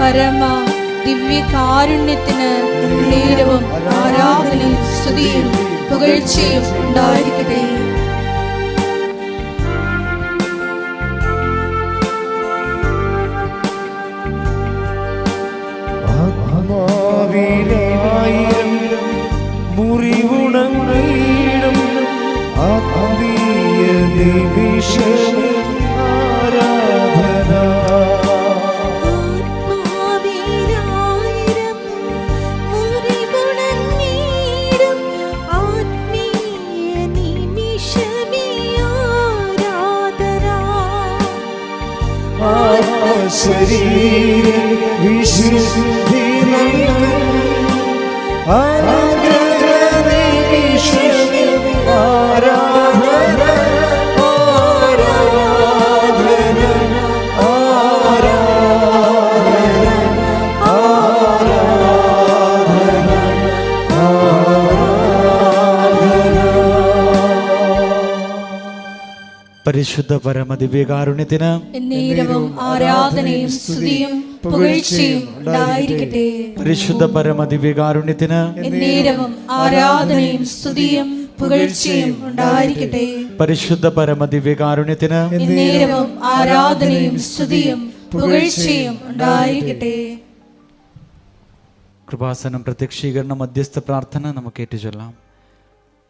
പരിശുദ്ധ ദിവ്യ കാരുണ്യത്തിന് നേരവും ആരാധനയും സ്തുതിയും പുകഴ്ചയും ഉണ്ടായിരിക്കട്ടെ. ആത്മാവിലായിരം മുറിവുണങ്ങീടും ആത്മീയ ആത്മശരീര വിശുദ്ധി നൽകും പരിശുദ്ധ പരമദിവ്യകാരുണ്യത്തിന് എന്നേരവും ആരാധനയും സ്തുതിയും പുകഴ്ചയും ഉണ്ടായിരിക്കട്ടെ. പരിശുദ്ധ പരമദിവ്യകാരുണ്യത്തിന് എന്നേരവും ആരാധനയും സ്തുതിയും പുകഴ്ചയും ഉണ്ടായിരിക്കട്ടെ. പരിശുദ്ധ പരമദിവ്യകാരുണ്യത്തിന് എന്നേരവും ആരാധനയും സ്തുതിയും പുകഴ്ചയും ഉണ്ടായിരിക്കട്ടെ. കൃപാസനം പ്രത്യക്ഷീകരണ മധ്യസ്ഥ പ്രാർത്ഥന നമുക്ക് ഏറ്റുചൊല്ലാം.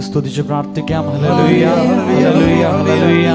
സ്തുതിച്ച് പ്രാർത്ഥിക്കാം. ഹല്ലേലൂയ ഹല്ലേലൂയ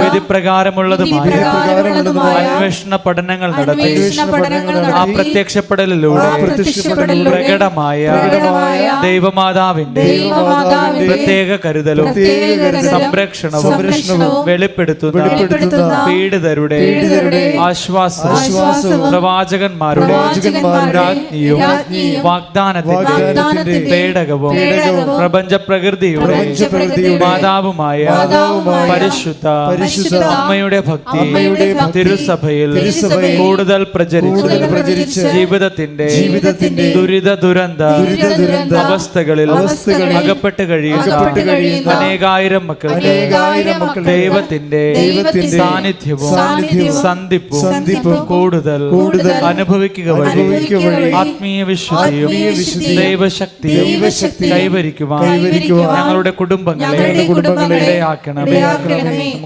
വിധിപ്രകാരമുള്ളതുമായ അന്വേഷണ പഠനങ്ങൾ നടത്തി. ആ പ്രത്യക്ഷപ്പെടലിലൂടെ പ്രകടമായ ദൈവമാതാവിന്റെ പ്രത്യേക കരുതലും സംരക്ഷണവും വെളിപ്പെടുത്തുന്ന പീഡിതരുടെ ആശ്വാസവും പ്രവാചകന്മാരുടെ രാജ്ഞിയും വാഗ്ദാനത്തിന്റെ പേടകവും പ്രപഞ്ച പ്രകൃതിയുടെ മാതാവുമായ പരിശുദ്ധ പരിശുദ്ധ അമ്മയുടെ ഭക്തി അമ്മയുടെ തിരുസഭയിൽ തിരുസഭയിൽ കൂടുതൽ പ്രചരിച്ച് പ്രചരിച്ച് ജീവിതത്തിന്റെ ജീവിതത്തിന്റെ ദുരിത ദുരന്ത ദുരിത ദുരന്ത അവസ്ഥകളിൽ അവസ്ഥകളിൽ അകപ്പെട്ട് കഴിയുന്ന അനേകായിരം മക്കൾ അനേകായിരം മക്കൾ ദൈവത്തിന്റെ ദൈവത്തിന്റെ സാന്നിധ്യവും സാന്നിധ്യവും സന്ധിപ്പും സന്ധിപ്പും കൂടുതൽ കൂടുതൽ അനുഭവിക്കുക വഴി ആത്മീയ വിശുദ്ധിയും ദൈവശക്തി ദൈവശക്തി കൈവരിക്കുവാൻ ഞങ്ങളുടെ കുടുംബങ്ങളെ കുടുംബങ്ങളെ ഇടയാക്കണം.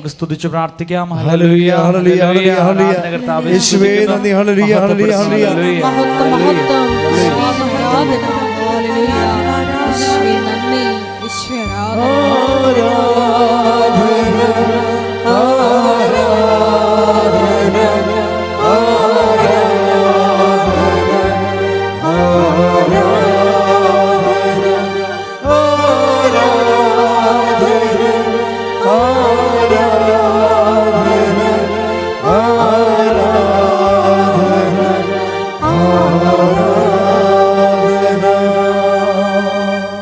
നമുക്ക് സ്തുതിച്ചു പ്രാർത്ഥിക്കാം. ഹല്ലേലൂയ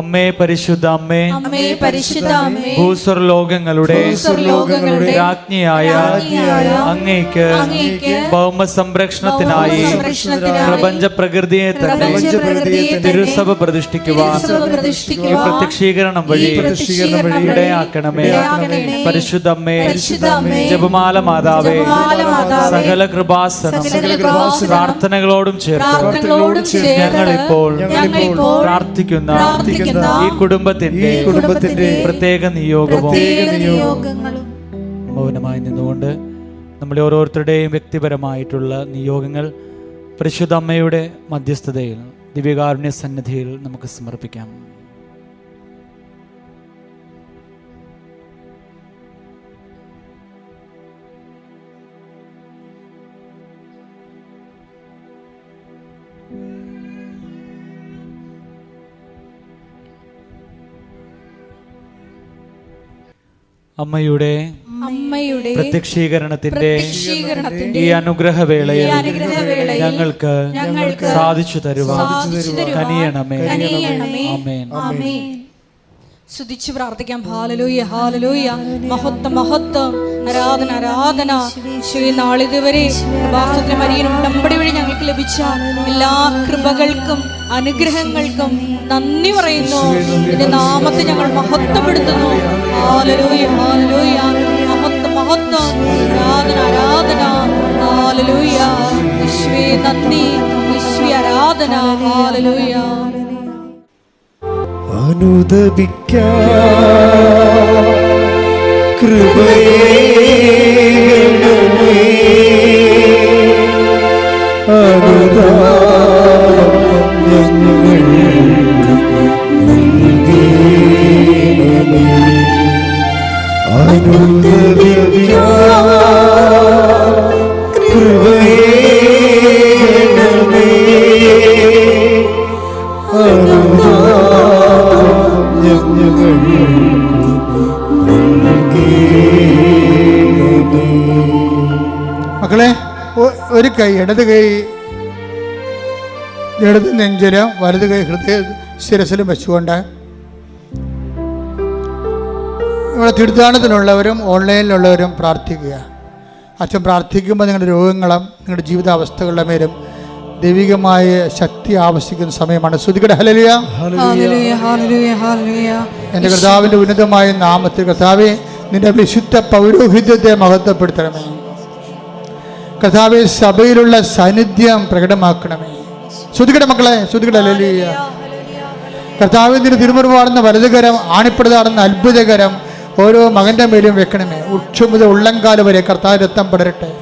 അമ്മേ പരിശുദ്ധ അമ്മേ. അമ്മേ പരിശുദ്ധ അമ്മേ. ഭൂസ്വർലോകങ്ങളുടെ ഭൂസ്വർലോകങ്ങളുടെ രാജ്ഞിയായ രാജ്ഞിയായ അങ്ങേക്ക് അങ്ങേക്ക് ഭൗമ സംരക്ഷണത്തിനായി പ്രപഞ്ച പ്രകൃതിയെ തന്നെ തിരുസഭ പ്രതിഷ്ഠിക്കുവാൻ തിരുസഭ ഈ പ്രത്യക്ഷീകരണം വഴി ഈ പ്രത്യക്ഷീകരണം വഴി ഇടയാക്കണമേ. പരിശുദ്ധ അമ്മേ പരിശുദ്ധ അമ്മേ, ജപമാല മാതാവേ ജപമാല മാതാവേ, സകല കൃപാസനം സകല കൃപാസനം, പ്രാർത്ഥനകളോടും ചേർത്ത് ഞങ്ങളിപ്പോൾ പ്രാർത്ഥിക്കുന്ന ഈ കുടുംബത്തിന്റെ ഈ കുടുംബത്തിന്റെ പ്രത്യേക നിയോഗവും നിയോഗങ്ങളും മൗനമായി നിന്നുകൊണ്ട് നമ്മുടെ ഓരോരുത്തരുടെയും വ്യക്തിപരമായിട്ടുള്ള നിയോഗങ്ങൾ പരിശുദ്ധ അമ്മയുടെ മധ്യസ്ഥതയിൽ ദിവ്യകാരുണ്യ സന്നിധിയിൽ നമുക്ക് സമർപ്പിക്കാം. അമ്മയുടെ അമ്മയുടെ പ്രത്യക്ഷീകരണത്തിന്റെ ഈ അനുഗ്രഹവേളയിൽ ഞങ്ങൾക്ക് സാധിച്ചു തരുവാൻ കനിയണമേ. ആമേൻ. സ്തുതിച്ച് പ്രാർത്ഥിക്കാം. Hallelujah hallelujah. മഹത്വം മഹത്വം. ആരാധന ആരാധന. ശ്രീ നാളിതുവരെ വാസ്തുവിന്റെ മരിയൻ ഉടമ്പടി വഴി ഞങ്ങൾക്ക് ലഭിച്ച എല്ലാ കൃപകൾക്കും അനുഗ്രഹങ്ങൾക്കും നന്ദി പറയുന്നു. എന്റെ നാമത്തെ ഞങ്ങൾ മഹത്വപ്പെടുത്തുന്നു. ഹാലലൂയ അനുദ മഹത്വം മഹത്വം. ആരാധന ആരാധന. ഹാലലൂയ. വിശ്വേ നന്ദി. വിശ്വ ആരാധന. ഹാലലൂയ. അനുദപിക്ക കൃപയേകണമേ അനുദാനം ഞങ്ങൾക്ക് മക്കളെ ഒരു കൈ ഇടത് കൈ ഇടത് നെഞ്ചിലും വലത് കൈ ഹൃദയ ശിരസിലും വെച്ചുകൊണ്ട് ഇവിടെ തീർത്ഥാടനത്തിലുള്ളവരും ഓൺലൈനിലുള്ളവരും പ്രാർത്ഥിക്കുക അച്ഛൻ പ്രാർത്ഥിക്കുമ്പോൾ നിങ്ങളുടെ രോഗങ്ങളും നിങ്ങളുടെ ജീവിതാവസ്ഥകളുടെ മേലും ദൈവികമായ ശക്തി ആവശ്യിക്കുന്ന സമയമാണ്. ശ്രുതികട ഹലലിയ ഹല്ലേലൂയ. ഹല്ലേലൂയ. ഹല്ലേലൂയ. എന്റെ കർത്താവിന്റെ ഉന്നതമായ നാമത്തിൽ കർത്താവെ നിന്റെ വിശുദ്ധ പൗരോഹിത്യത്തെ മഹത്വപ്പെടുത്തണമേ. കർത്താവെ സഭയിലുള്ള സാന്നിധ്യം പ്രകടമാക്കണമേ. ശ്രുതികട മക്കളെ. ശ്രുതികട ഹലലിയ കർത്താവിന്റെ തിരുമുറിവാടുന്ന വലതുകരം ആണിപ്പെടുതാടുന്ന അത്ഭുതകരം ഓരോ മകന്റെ മേലും വെക്കണമേ. ഉച്ചു മുതൽ ഉള്ളംകാൽ വരെ കർത്താവ് രക്തം പടരട്ടെ.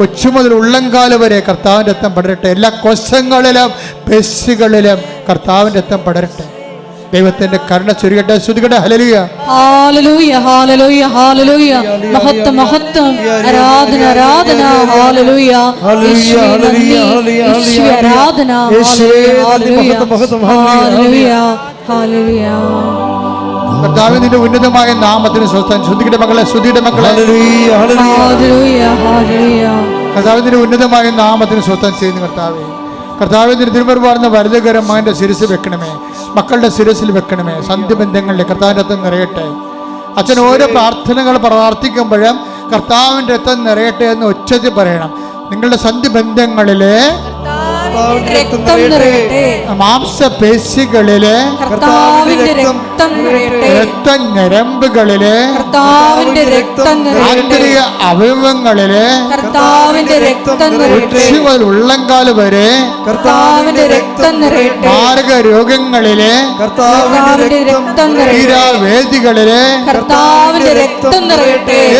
ഉച്ച മുതൽ ഉള്ളംകാൽ വരെ കർത്താവിന്റെ രക്തം പടരട്ടെ. എല്ലാ കൊശങ്ങളിലും പെസ്സുകളിലും കർത്താവിന്റെ രക്തം പടരട്ടെ. ദൈവത്തിന്റെ കരുണ ചുരുകട്ടെ ശ്രുതികട്ടെ ഹലലിയ ഹല്ലേലൂയ ഹല്ലേലൂയ ഹല്ലേലൂയ. മഹത്വ മഹത്വം. ആരാധന ആരാധന. യേശുവേ ആരാധന. Hallelujah hallelujah hallelujah. കർത്താവ് നിന്റെ ഉന്നതമായ നാമത്തിന് സ്വസ്ഥം ശ്രുതിയുടെ മക്കളെ ശ്രുതിയുടെ മക്കളെ. Hallelujah, hallelujah. ഹല്ലേലൂയ ഹല്ലേലൂയ കർത്താവിന്റെ ഉന്നതമായ നാമത്തിന് സ്വസ്ഥം ചെയ്യുന്ന കർത്താവേ. കർത്താവിന്റെ തിരുമർ പറഞ്ഞ മകന്റെ ശിരസ് വെക്കണമേ. മക്കളുടെ ശിരസിൽ വെക്കണമേ. സന്ധിബന്ധങ്ങളുടെ കർത്താവിന്റെ അത്തം നിറയട്ടെ. അച്ഛൻ ഓരോ പ്രാർത്ഥനകൾ പ്രാർത്ഥിക്കുമ്പോഴും കർത്താവിന്റെ അത്തം നിറയട്ടെ എന്ന് ഉച്ചത്തിൽ പറയണം. നിങ്ങളുടെ സന്ധിബന്ധങ്ങളിലെ രക്തം നിറയട്ടെ. മാംസപേശികളിലെ കർത്താവിന്റെ രക്തം നിറയട്ടെ. രക്തഞരമ്പുകളിലെ കർത്താവിന്റെ രക്തം ആന്തരിക അവയവങ്ങളിലെ കർത്താവിന്റെ രക്തം നിറയട്ടെ. വരെ കർത്താവിന്റെ രക്തം നിറയട്ടെ. മാർഗ രോഗങ്ങളിലെ കർത്താവിന്റെ രക്തം നിറയട്ടെ. തീരാവേദികളിലെ കർത്താവിന്റെ രക്തം നിറയട്ടെ.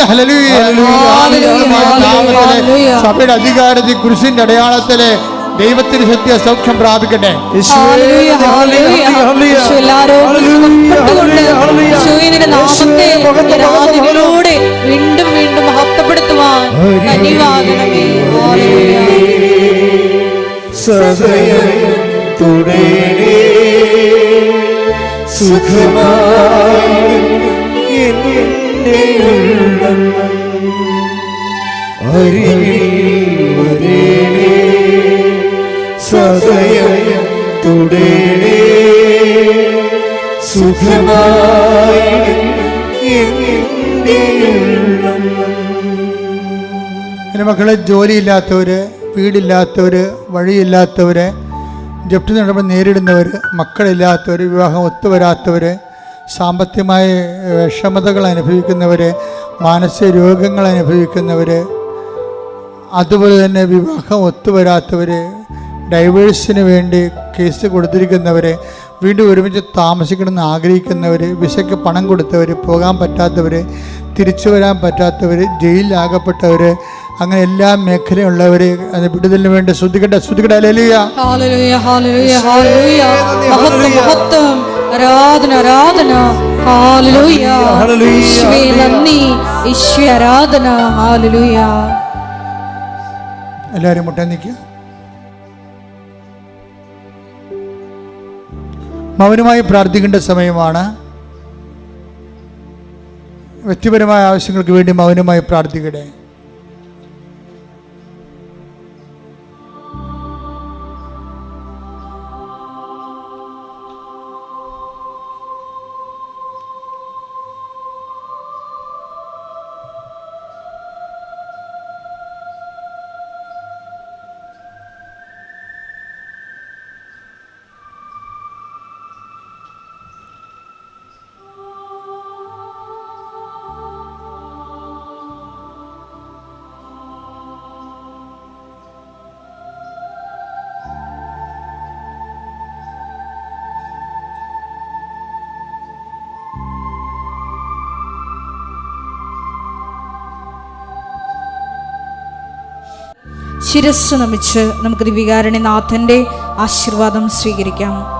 ഹല്ലേലൂയ. സഭയുടെ അധികാരത്തിൽ കുരിശിന്റെ അടയാളത്തിലെ ദൈവത്തിന് സത്യ സൗഖ്യം പ്രാപിക്കട്ടെ. നാമത്തെ വീണ്ടും വീണ്ടും മഹത്വപ്പെടുത്തുവാൻ സുഖമായി എന്നെ ഉള്ളം അരികിൽ വരേണേ. സദയം തുടേ സുഖമായി എന്റെ മക്കളെ ജോലിയില്ലാത്തവർ വീടില്ലാത്തവർ വഴിയില്ലാത്തവർ ജപ്തി നടപടി നേരിടുന്നവർ മക്കളില്ലാത്തവർ വിവാഹം ഒത്തുവരാത്തവർ സാമ്പത്തികമായ വിഷമതകൾ അനുഭവിക്കുന്നവർ മാനസിക രോഗങ്ങൾ അനുഭവിക്കുന്നവർ അതുപോലെ തന്നെ വിവാഹം ഒത്തുവരാത്തവർ ഡൈവേഴ്സിന് വേണ്ടി കേസ് കൊടുത്തിരിക്കുന്നവരെ വീണ്ടും ഒരുമിച്ച് താമസിക്കണമെന്ന് ആഗ്രഹിക്കുന്നവർ വിസയ്ക്ക് പണം കൊടുത്തവർ പോകാൻ പറ്റാത്തവർ തിരിച്ചു വരാൻ പറ്റാത്തവർ ജയിലിലാകപ്പെട്ടവർ അങ്ങനെ എല്ലാ മേഖലയുള്ളവർ അത് വിടുതലിന് വേണ്ടി ശ്രദ്ധിക്കട്ടെ. ശ്രദ്ധിക്കട്ടെ. ആരാധന ആരാധന. എല്ലാവരും മുട്ട നിൽക്കുക. മൗനമായി പ്രാർത്ഥിക്കേണ്ട സമയമാണ്. വ്യക്തിപരമായ ആവശ്യങ്ങൾക്ക് വേണ്ടി മൗനമായി പ്രാർത്ഥിക്കട്ടെ. ശിരസ് നമിച്ച് നമുക്ക് ദിവികാരണിനാഥന്റെ ആശീർവാദം സ്വീകരിക്കാം.